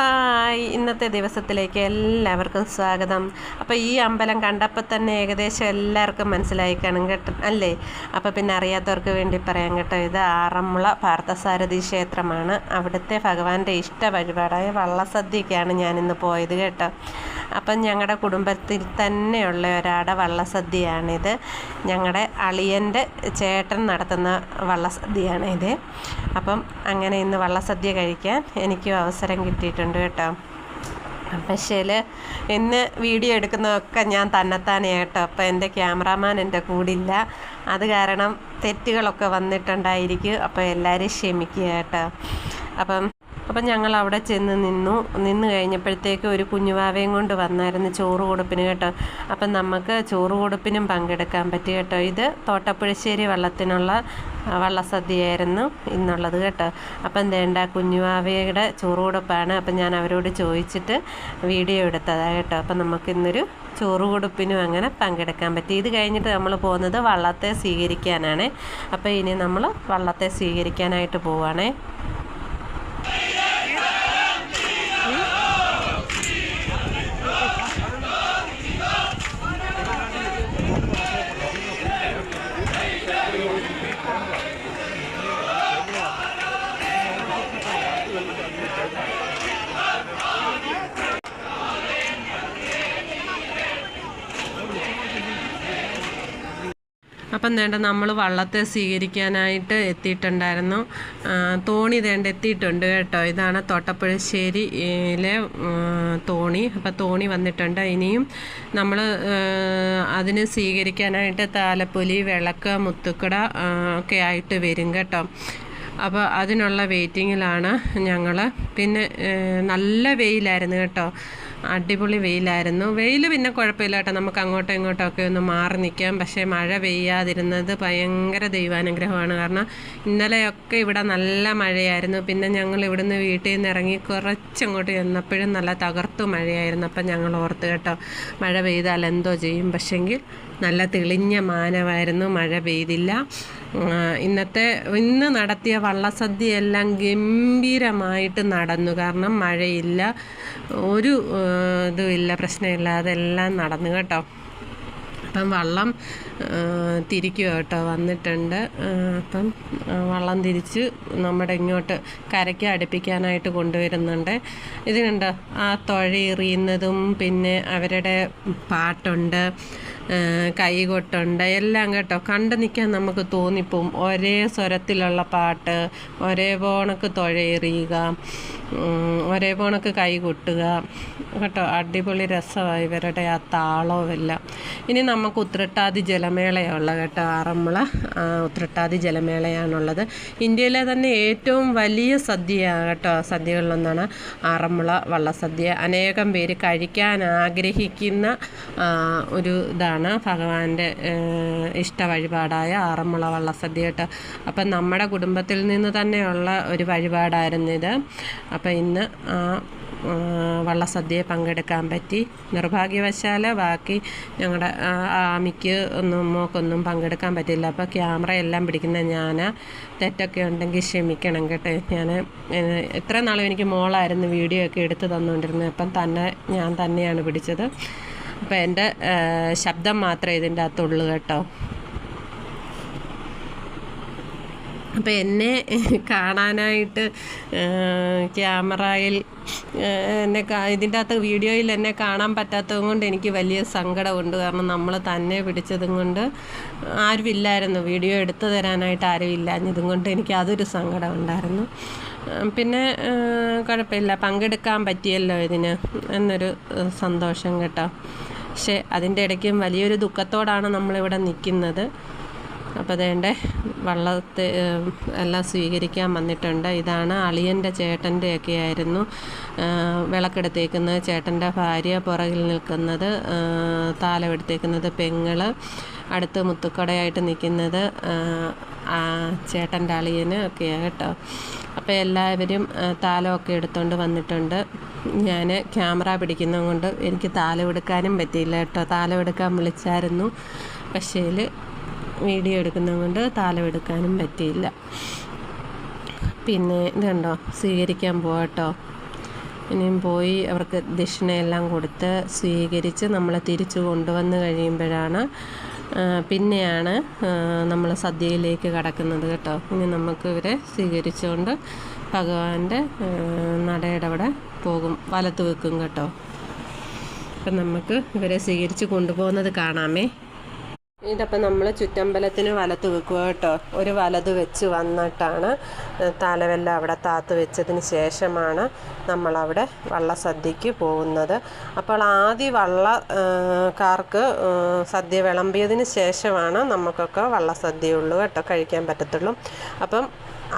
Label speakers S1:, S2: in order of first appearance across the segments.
S1: Hi. ഇന്നത്തെ ദിവസത്തിലേക്ക് എല്ലാവർക്കും സ്വാഗതം. അപ്പോൾ ഈ അമ്പലം കണ്ടപ്പോൾ തന്നെ ഏകദേശം എല്ലാവർക്കും മനസ്സിലായി കാണും കേട്ടോ അല്ലേ? അപ്പോൾ പിന്നെ അറിയാത്തവർക്ക് വേണ്ടി പറയാം കേട്ടോ ഇത് ആറന്മുള പാർത്ഥസാരഥി ക്ഷേത്രമാണ്. അവിടുത്തെ ഭഗവാന്റെ ഇഷ്ട വഴിപാടായ വള്ളസദ്യക്കാണ് ഞാനിന്ന് പോയത് കേട്ടോ. അപ്പം ഞങ്ങളുടെ കുടുംബത്തിൽ തന്നെയുള്ള ഒരാടെ വള്ളസദ്യയാണിത്. ഞങ്ങളുടെ അളിയന്റെ ചേട്ടൻ നടത്തുന്ന വള്ളസദ്യയാണ് ഇത് അപ്പം അങ്ങനെ ഇന്ന് വള്ളസദ്യ കഴിക്കാൻ എനിക്കും അവസരം കിട്ടിയിട്ടുണ്ട്. കേട്ടോ. പക്ഷേ ഇന്ന് വീഡിയോ എടുക്കുന്നതൊക്കെ ഞാൻ തന്നെത്താനെ കേട്ടോ. അപ്പോൾ എന്റെ ക്യാമറാമാൻ എന്റെ കൂടില്ല. അത് കാരണം തെറ്റുകളൊക്കെ വന്നിട്ടുണ്ടായിരിക്കും. അപ്പോൾ എല്ലാവരും ക്ഷമിക്കുക കേട്ടോ. അപ്പം അപ്പം ഞങ്ങൾ അവിടെ ചെന്ന് നിന്നു. നിന്ന് കഴിഞ്ഞപ്പോഴത്തേക്ക് ഒരു കുഞ്ഞുവാവയും കൊണ്ട് വന്നായിരുന്നു ചോറ് കൊടുപ്പിന് കേട്ടോ. അപ്പം നമുക്ക് ചോറ് കൊടുപ്പിനും പങ്കെടുക്കാൻ പറ്റി കേട്ടോ. ഇത് തോട്ടപ്പുഴശ്ശേരി വള്ളത്തിനുള്ള വള്ളസദ്യയായിരുന്നു ഇന്നുള്ളത് കേട്ടോ. അപ്പം വേണ്ട കുഞ്ഞുവാവയുടെ ചോറ് കൊടുപ്പാണ്. അപ്പം ഞാൻ അവരോട് ചോദിച്ചിട്ട് വീഡിയോ എടുത്തതാണ് കേട്ടോ. അപ്പം നമുക്കിന്നൊരു ചോറ് കൊടുപ്പിനും അങ്ങനെ പങ്കെടുക്കാൻ പറ്റി. ഇത് കഴിഞ്ഞിട്ട് നമ്മൾ പോകുന്നത് വള്ളത്തെ സ്വീകരിക്കാനാണ്. അപ്പോൾ ഇനി നമ്മൾ വള്ളത്തെ സ്വീകരിക്കാനായിട്ട് പോവുകയാണേ അപ്പം വേണ്ട നമ്മൾ വള്ളത്തെ സ്വീകരിക്കാനായിട്ട് എത്തിയിട്ടുണ്ടായിരുന്നു. തോണി വേണ്ട എത്തിയിട്ടുണ്ട് കേട്ടോ. ഇതാണ് തോട്ടപ്പുഴശ്ശേരിയിലെ തോണി. അപ്പം തോണി വന്നിട്ടുണ്ട്. ഇനിയും നമ്മൾ അതിന് സ്വീകരിക്കാനായിട്ട് താലപ്പൊലി വിളക്ക് മുത്തുക്കട ഒക്കെ ആയിട്ട് വരും കേട്ടോ. അപ്പോൾ അതിനുള്ള വെയിറ്റിങ്ങിലാണ് ഞങ്ങൾ. പിന്നെ നല്ല വെയിലായിരുന്നു കേട്ടോ. അടിപൊളി വെയിലായിരുന്നു. വെയിൽ പിന്നെ കുഴപ്പമില്ല കേട്ടോ. നമുക്ക് അങ്ങോട്ടും ഇങ്ങോട്ടും ഒക്കെ ഒന്ന് മാറി നിൽക്കാം. പക്ഷേ മഴ പെയ്യാതിരുന്നത് ഭയങ്കര ദൈവാനുഗ്രഹമാണ്. കാരണം ഇന്നലെയൊക്കെ ഇവിടെ നല്ല മഴയായിരുന്നു. പിന്നെ ഞങ്ങൾ ഇവിടുന്ന് വീട്ടിൽ നിന്ന് ഇറങ്ങി കുറച്ചങ്ങോട്ട് ചെന്നപ്പോഴും നല്ല തകർത്തു മഴയായിരുന്നു. അപ്പം ഞങ്ങൾ ഓർത്ത് കേട്ടോ മഴ പെയ്താൽ എന്തോ ചെയ്യും. പക്ഷെങ്കിൽ നല്ല തെളിഞ്ഞ മാനമായിരുന്നു മഴ പെയ്തില്ല. ഇന്നത്തെ ഇന്ന് നടത്തിയ വള്ളസദ്യയെല്ലാം ഗംഭീരമായിട്ട് നടന്നു. കാരണം മഴയില്ല ഒരു ഇതുമില്ല പ്രശ്നമില്ലാതെ എല്ലാം നടന്നു കേട്ടോ. അപ്പം വള്ളം തിരിക്കുക കേട്ടോ വന്നിട്ടുണ്ട്. അപ്പം വള്ളം തിരിച്ച് നമ്മുടെ ഇങ്ങോട്ട് കരയ്ക്ക് അടുപ്പിക്കാനായിട്ട് കൊണ്ടുവരുന്നുണ്ട്. ഇതിനുണ്ട് ആ തുഴ എറിയുന്നതും പിന്നെ അവരുടെ പാട്ടുണ്ട് കൈകൊട്ടുണ്ട് എല്ലാം കേട്ടോ. കണ്ടു നിൽക്കാൻ നമുക്ക് തോന്നിപ്പോവും. ഒരേ സ്വരത്തിലുള്ള പാട്ട് ഒരേ പോണക്ക് തൊഴയെറിയുക ഒരേ പോണക്ക് കൈ കൊട്ടുക. കേട്ടോ അടിപൊളി രസമായി ഇവരുടെ ആ താളവും എല്ലാം. ഇനി നമുക്ക് ഉത്രട്ടാതി ജലമേളയുള്ള കേട്ടോ ആറന്മുള. ഉത്രട്ടാതി ജലമേളയാണുള്ളത്. ഇന്ത്യയിലെ തന്നെ ഏറ്റവും വലിയ സദ്യയാണ് കേട്ടോ സദ്യകളിലൊന്നാണ് ആറന്മുള വള്ളസദ്യ. അനേകം പേര് കഴിക്കാൻ ആഗ്രഹിക്കുന്ന ഒരു ഇതാണ് ഭഗവാന്റെ ഇഷ്ട വഴിപാടായ ആറന്മുള വള്ളസദ്യ കേട്ടോ. അപ്പം നമ്മുടെ കുടുംബത്തിൽ നിന്ന് തന്നെയുള്ള ഒരു വഴിപാടായിരുന്നു ഇത്. അപ്പം ഇന്ന് ആ വള്ളസദ്യയെ പങ്കെടുക്കാൻ പറ്റി. നിർഭാഗ്യവശാൽ ബാക്കി ഞങ്ങളുടെ ആമിക്ക് ഒന്നും മോക്കൊന്നും പങ്കെടുക്കാൻ പറ്റില്ല അപ്പോൾ ക്യാമറ എല്ലാം പിടിക്കുന്ന ഞാൻ തെറ്റൊക്കെ ഉണ്ടെങ്കിൽ ക്ഷമിക്കണം കേട്ടോ. ഞാൻ എത്ര നാളും എനിക്ക് മോളായിരുന്നു വീഡിയോ ഒക്കെ എടുത്ത് തന്നുകൊണ്ടിരുന്നത് അപ്പം തന്നെ ഞാൻ തന്നെയാണ് പിടിച്ചത്. അപ്പോൾ എന്റെ ശബ്ദം മാത്രമേ ഇതിന്റെ അകത്തുള്ളൂ കേട്ടോ. അപ്പോൾ എന്നെ കാണാനായിട്ട് ക്യാമറയിൽ എന്നെ ഇതിന്റെ അകത്ത് വീഡിയോയിൽ എന്നെ കാണാൻ പറ്റാത്തത് കൊണ്ട് എനിക്ക് വലിയ സങ്കടമുണ്ട്. കാരണം നമ്മൾ തന്നെ പിടിച്ചതും കൊണ്ട് ആരുമില്ലായിരുന്നു. വീഡിയോ എടുത്തു തരാനായിട്ട് ആരും ഇല്ലാഞ്ഞതും കൊണ്ട് എനിക്ക് അതൊരു സങ്കടം ഉണ്ടായിരുന്നു പിന്നെ കുഴപ്പമില്ല. പങ്കെടുക്കാൻ പറ്റിയല്ലോ ഇതിന് എന്നൊരു സന്തോഷം കേട്ടോ. പക്ഷേ അതിന്റെ ഇടയ്ക്കും വലിയൊരു ദുഃഖത്തോടാണ് നമ്മളിവിടെ നിൽക്കുന്നത്. അപ്പോൾ അതേണ്ടേ വള്ളത്തെ എല്ലാം സ്വീകരിക്കാൻ വന്നിട്ടുണ്ട്. ഇതാണ് അളിയന്റെ ചേട്ടന്റെ ഒക്കെ ആയിരുന്നു വിളക്കെടുത്തേക്കുന്നത്. ചേട്ടന്റെ ഭാര്യ പുറകിൽ നിൽക്കുന്നത് താലമെടുത്തേക്കുന്നത് പെങ്ങൾ. അടുത്ത് മുത്തുക്കടയായിട്ട് നിൽക്കുന്നത് ചേട്ടന്റെ അളിയന് ഒക്കെയാണ് കേട്ടോ. അപ്പോൾ എല്ലാവരും താലമൊക്കെ എടുത്തുകൊണ്ട് വന്നിട്ടുണ്ട്. ഞാൻ ക്യാമറ പിടിക്കുന്നത് കൊണ്ട് എനിക്ക് താലം എടുക്കാനും പറ്റിയില്ല കേട്ടോ. താലം എടുക്കാൻ വിളിച്ചായിരുന്നു. പക്ഷേ വീഡിയോ എടുക്കുന്നത് കൊണ്ട് താലമെടുക്കാനും പറ്റിയില്ല. പിന്നെ ഇതുണ്ടോ? സ്വീകരിക്കാൻ പോകട്ടോ ഇനിയും പോയി അവർക്ക് ദക്ഷിണയെല്ലാം കൊടുത്ത് സ്വീകരിച്ച് നമ്മളെ തിരിച്ചു കൊണ്ടുവന്ന് കഴിയുമ്പോഴാണ് പിന്നെയാണ് നമ്മൾ സദ്യയിലേക്ക് കടക്കുന്നത് കേട്ടോ. ഇനി നമുക്ക് ഇവരെ സ്വീകരിച്ചുകൊണ്ട് ഭഗവാന്റെ നടയുടെ അവിടെ പോകും വലത്ത് വെക്കും കേട്ടോ. അപ്പം നമുക്ക് ഇവരെ സ്വീകരിച്ച് കൊണ്ടുപോകുന്നത് കാണാമേ. ഇതപ്പം നമ്മൾ ചുറ്റമ്പലത്തിന് വലത്ത് വെക്കുക കേട്ടോ. ഒരു വലത് വെച്ച് വന്നിട്ടാണ് തലവെല്ല അവിടെ താത്ത് വെച്ചതിന് ശേഷമാണ് നമ്മളവിടെ വള്ളസദ്യക്ക് പോകുന്നത്. അപ്പോൾ ആദ്യ വള്ളക്കാർക്ക് സദ്യ വിളമ്പിയതിന് ശേഷമാണ് നമുക്കൊക്കെ വള്ളസദ്യയുള്ളൂ കേട്ടോ കഴിക്കാൻ പറ്റത്തുള്ളൂ. അപ്പം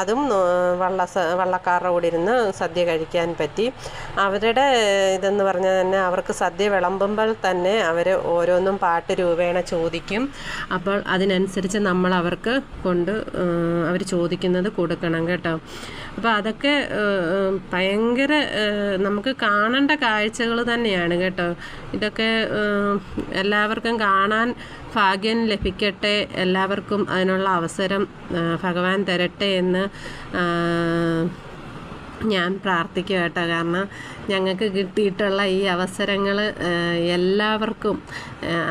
S1: അതും വള്ള വള്ളക്കാരുടെ കൂടെ ഇരുന്ന് സദ്യ കഴിക്കാൻ പറ്റി. അവരുടെ ഇതെന്ന് പറഞ്ഞാൽ തന്നെ അവർക്ക് സദ്യ വിളമ്പുമ്പോൾ തന്നെ അവർ ഓരോന്നും പാട്ട് രൂപേണ ചോദിക്കും. അപ്പോൾ അതിനനുസരിച്ച് നമ്മൾ അവർക്ക് കൊണ്ട് അവർ ചോദിക്കുന്നത് കൊടുക്കണം കേട്ടോ. അപ്പോൾ അതൊക്കെ ഭയങ്കര നമുക്ക് കാണേണ്ട കാഴ്ചകൾ തന്നെയാണ് കേട്ടോ. ഇതൊക്കെ എല്ലാവർക്കും കാണാൻ ഭാഗ്യം ലഭിക്കട്ടെ എല്ലാവർക്കും അതിനുള്ള അവസരം ഭഗവാൻ തരട്ടെ എന്ന് ഞാൻ പ്രാർത്ഥിക്കുക കേട്ടോ. കാരണം ഞങ്ങൾക്ക് കിട്ടിയിട്ടുള്ള ഈ അവസരങ്ങൾ എല്ലാവർക്കും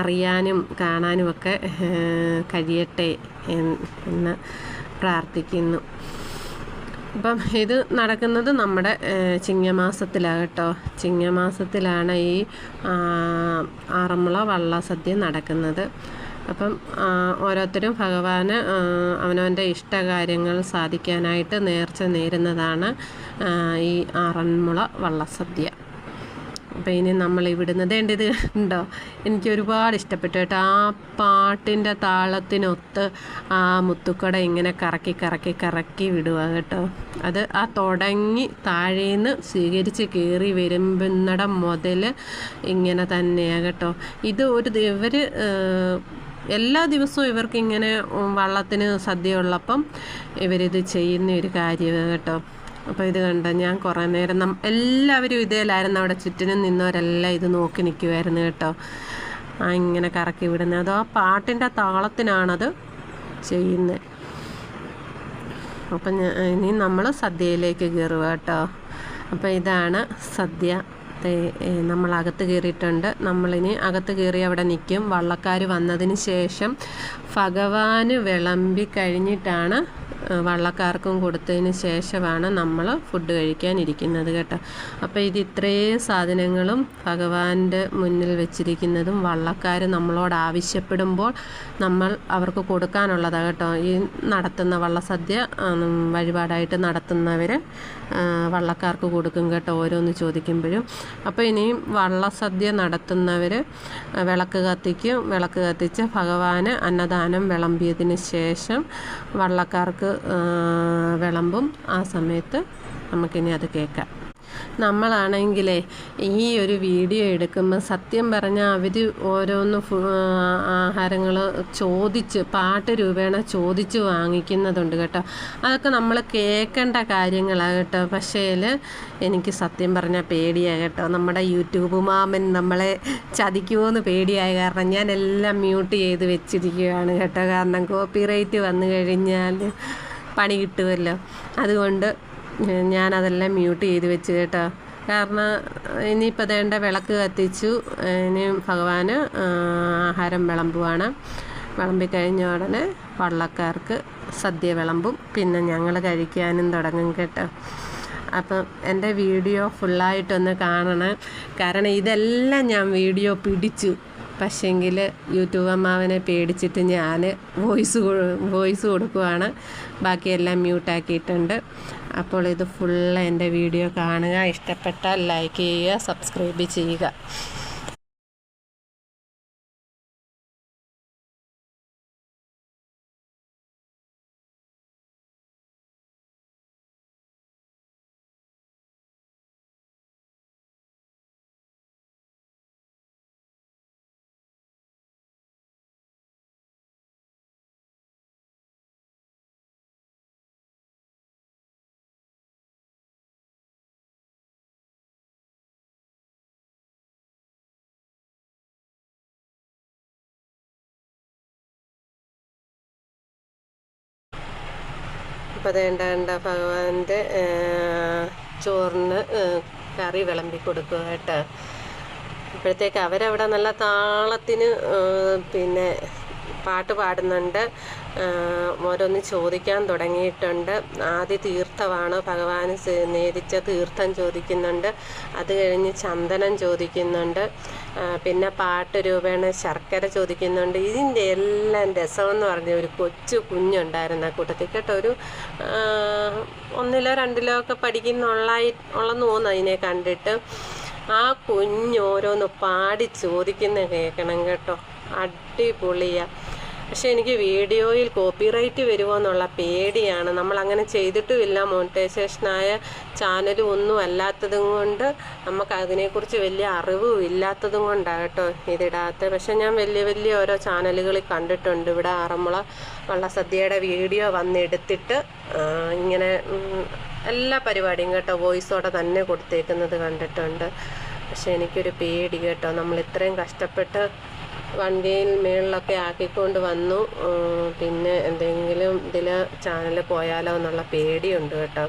S1: അറിയാനും കാണാനുമൊക്കെ കഴിയട്ടെ എന്ന് പ്രാർത്ഥിക്കുന്നു. അപ്പം ഇത് നടക്കുന്നത് നമ്മുടെ ചിങ്ങമാസത്തിലാണ് കേട്ടോ ചിങ്ങമാസത്തിലാണ് ഈ ആറന്മുള വള്ളസദ്യ നടക്കുന്നത്. അപ്പം ഓരോരുത്തരും ഭഗവാന് അവനവന്റെ ഇഷ്ടകാര്യങ്ങൾ സാധിക്കാനായിട്ട് നേർച്ച നേരുന്നതാണ് ഈ ആറന്മുള വള്ളസദ്യ. അപ്പോൾ ഇനി നമ്മൾ ഇവിടുന്ന്. ഇത് ഉണ്ടോ എനിക്ക് ഒരുപാട് ഇഷ്ടപ്പെട്ടു കേട്ടോ. ആ പാട്ടിന്റെ താളത്തിനൊത്ത് ആ മുത്തുക്കട ഇങ്ങനെ കറക്കി കറക്കി കറക്കി വിടുക കേട്ടോ. അത് ആ തുടങ്ങി താഴേന്ന് സ്വീകരിച്ച് കയറി വരുമ്പുന്നട മുതൽ ഇങ്ങനെ തന്നെയാണ് കേട്ടോ. ഇത് ഒരു ഇവർ എല്ലാ ദിവസവും ഇവർക്ക് ഇങ്ങനെ വള്ളത്തിന് സദ്യ ഉള്ളപ്പം ഇവരിത് ചെയ്യുന്ന ഒരു കാര്യമാണ് കേട്ടോ. അപ്പോൾ ഇത് കണ്ട ഞാൻ കുറേ നേരം നം എല്ലാവരും ഇതേലായിരുന്നു അവിടെ ചുറ്റിനും നിന്നവരെല്ലാം ഇത് നോക്കി നിൽക്കുമായിരുന്നു കേട്ടോ. ആ ഇങ്ങനെ കറക്കി വിടുന്നത് അതോ ആ പാട്ടിന്റെ താളത്തിനാണത് ചെയ്യുന്നത് അപ്പം ഇനി നമ്മൾ സദ്യയിലേക്ക് കയറുക കേട്ടോ. അപ്പോൾ ഇതാണ് സദ്യ. നമ്മൾ അകത്ത് കയറിയിട്ടുണ്ട് നമ്മളിനി അകത്ത് കയറി അവിടെ നിൽക്കും വള്ളക്കാർ വന്നതിന് ശേഷം ഭഗവാന് വിളമ്പി കഴിഞ്ഞിട്ടാണ് വള്ളക്കാർക്കും കൊടുത്തതിന് ശേഷമാണ് നമ്മൾ ഫുഡ് കഴിക്കാനിരിക്കുന്നത് കേട്ടോ. അപ്പോൾ ഇത് ഇത്രയും സാധനങ്ങളും ഭഗവാന്റെ മുന്നിൽ വെച്ചിരിക്കുന്നതും വള്ളക്കാർ നമ്മളോട് ആവശ്യപ്പെടുമ്പോൾ നമ്മൾ അവർക്ക് കൊടുക്കാനുള്ളതാണ് കേട്ടോ. ഈ നടത്തുന്ന വള്ളസദ്യ വഴിപാടായിട്ട് നടത്തുന്നവർ വള്ളക്കാർക്ക് കൊടുക്കും കേട്ടോ ഓരോന്ന് ചോദിക്കുമ്പോഴും. അപ്പോൾ ഇനിയും വള്ളസദ്യ നടത്തുന്നവർ വിളക്ക് കത്തിക്കും. വിളക്ക് കത്തിച്ച് ഭഗവാന് അന്നദാനം വിളമ്പിയതിന് ശേഷം വള്ളക്കാർക്ക് വിളമ്പും ആ സമയത്ത് നമുക്കിനി അത് കേൾക്കാം. നമ്മളാണെങ്കിലേ ഈ ഒരു വീഡിയോ എടുക്കുമ്പോൾ സത്യം പറഞ്ഞാൽ അവർ ഓരോന്ന് ആഹാരങ്ങൾ ചോദിച്ച് പാട്ട് രൂപേണ ചോദിച്ച് വാങ്ങിക്കുന്നതുണ്ട് കേട്ടോ. അതൊക്കെ നമ്മൾ കേൾക്കേണ്ട കാര്യങ്ങളാണ് കേട്ടോ. പക്ഷേ എനിക്ക് സത്യം പറഞ്ഞാൽ പേടിയാണ് കേട്ടോ. നമ്മുടെ യൂട്യൂബ് മാമൻ നമ്മളെ ചതിക്കുമോയെന്ന് പേടിയായ കാരണം ഞാൻ എല്ലാം മ്യൂട്ട് ചെയ്ത് വെച്ചിരിക്കുകയാണ് കേട്ടോ. കാരണം കോപ്പി റേറ്റ് വന്നു കഴിഞ്ഞാൽ പണി കിട്ടുമല്ലോ അതുകൊണ്ട് ഞാനതെല്ലാം മ്യൂട്ട് ചെയ്ത് വെച്ച് കേട്ടോ. കാരണം ഇനിയിപ്പോൾ അതേണ്ട വിളക്ക് കത്തിച്ചു. ഇനി ഭഗവാന് ആഹാരം വിളമ്പുവാണ്. വിളമ്പിക്കഴിഞ്ഞ ഉടനെ വള്ളക്കാർക്ക് സദ്യ വിളമ്പും. പിന്നെ ഞങ്ങൾ കഴിക്കാനും തുടങ്ങും കേട്ടോ. അപ്പം എന്റെ വീഡിയോ ഫുള്ളായിട്ടൊന്ന് കാണണം. കാരണം ഇതെല്ലാം ഞാൻ വീഡിയോ പിടിച്ചു. പക്ഷേങ്കിൽ യൂട്യൂബ് അമ്മാവനെ പേടിച്ചിട്ട് ഞാൻ വോയിസ് വോയിസ് കൊടുക്കുവാണ്. ബാക്കിയെല്ലാം മ്യൂട്ടാക്കിയിട്ടുണ്ട്. അപ്പോൾ ഇത് ഫുള്ള് എന്റെ വീഡിയോ കാണുക. ഇഷ്ടപ്പെട്ടാൽ ലൈക്ക് ചെയ്യുക സബ്സ്ക്രൈബ് ചെയ്യുക. അപ്പോൾ അതേണ്ട ഭഗവാന്റെ ചോറിന് കറി വിളമ്പി കൊടുക്കുക കേട്ടോ. അപ്പോഴത്തേക്ക് അവരവിടെ നല്ല താളത്തിന് പിന്നെ പാട്ട് പാടുന്നുണ്ട്. ഓരോന്ന് ചോദിക്കാൻ തുടങ്ങിയിട്ടുണ്ട്. ആദ്യ തീർത്ഥമാണ് ഭഗവാന് നേരിച്ച തീർത്ഥം ചോദിക്കുന്നുണ്ട്. അത് കഴിഞ്ഞ് ചന്ദനം ചോദിക്കുന്നുണ്ട്. പിന്നെ പാട്ട് രൂപേണ ശർക്കര ചോദിക്കുന്നുണ്ട്. ഇതിന്റെ എല്ലാം രസമെന്ന് പറഞ്ഞ ഒരു കൊച്ചു കുഞ്ഞുണ്ടായിരുന്നു കൂട്ടത്തിൽ. കേട്ടോ ഒരു ഒന്നിലോ രണ്ടിലോ ഒക്കെ പഠിക്കുന്നുള്ളായി ഉള്ളെന്ന് തോന്നുന്നു അതിനെ കണ്ടിട്ട്. ആ കുഞ്ഞ് ഓരോന്ന് പാടി ചോദിക്കുന്ന കേൾക്കണം കേട്ടോ. അടിപൊളിയാ. പക്ഷെ എനിക്ക് വീഡിയോയിൽ കോപ്പിറൈറ്റ് വരുമോ എന്നുള്ള പേടിയാണ്. നമ്മൾ അങ്ങനെ ചെയ്തിട്ടുമില്ല മോണിറ്റൈസേഷനായ ചാനലും ഒന്നും അല്ലാത്തതും കൊണ്ട് നമുക്ക് അതിനെക്കുറിച്ച് വലിയ അറിവും ഇല്ലാത്തതും കൊണ്ടാണ് കേട്ടോ ഇതിടാത്ത പക്ഷെ ഞാൻ വലിയ വലിയ ഓരോ ചാനലുകളിൽ കണ്ടിട്ടുണ്ട്. ഇവിടെ ആറന്മുള വള്ളസദ്യയുടെ വീഡിയോ വന്നെടുത്തിട്ട് ഇങ്ങനെ എല്ലാ പരിപാടിയും കേട്ടോ വോയിസോടെ തന്നെ കൊടുത്തേക്കുന്നത് കണ്ടിട്ടുണ്ട്. പക്ഷെ എനിക്കൊരു പേടി കേട്ടോ. നമ്മൾ ഇത്രയും കഷ്ടപ്പെട്ട് വണ്ടിയിൽ മേളിലൊക്കെ ആക്കിക്കൊണ്ട് വന്നു. പിന്നെ എന്തെങ്കിലും ഇതിൽ ചാനൽ പോയാലോ എന്നുള്ള പേടിയുണ്ട് കേട്ടോ.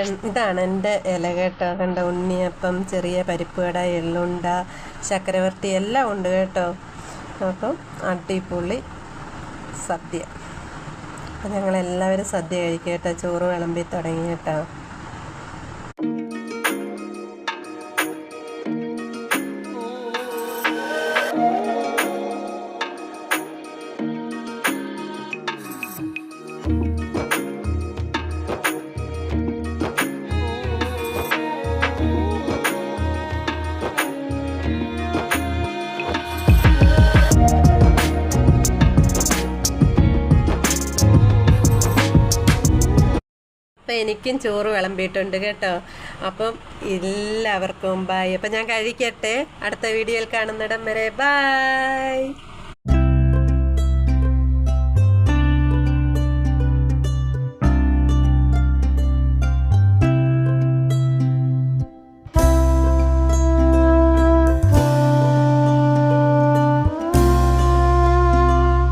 S1: ഇത് ഇതാണ് എന്റെ ഇല കേട്ടോ. കണ്ട? ഉണ്ണിയപ്പം ചെറിയ പരിപ്പ് കട എള്ളുണ്ട ചക്രവർത്തി എല്ലാം ഉണ്ട് കേട്ടോ. അപ്പം അടിപൊളി സദ്യ. അപ്പം ഞങ്ങളെല്ലാവരും സദ്യ കഴിക്കട്ടെ കേട്ടോ. ചോറ് വിളമ്പി തുടങ്ങി കേട്ടോ. അപ്പം എനിക്കും ചോറ് വിളമ്പിയിട്ടുണ്ട് കേട്ടോ. അപ്പം എല്ലാവർക്കും ബായ് അപ്പം ഞാൻ കഴിക്കട്ടെ. അടുത്ത വീഡിയോയിൽ കാണുന്നിടം വരെ ബായ്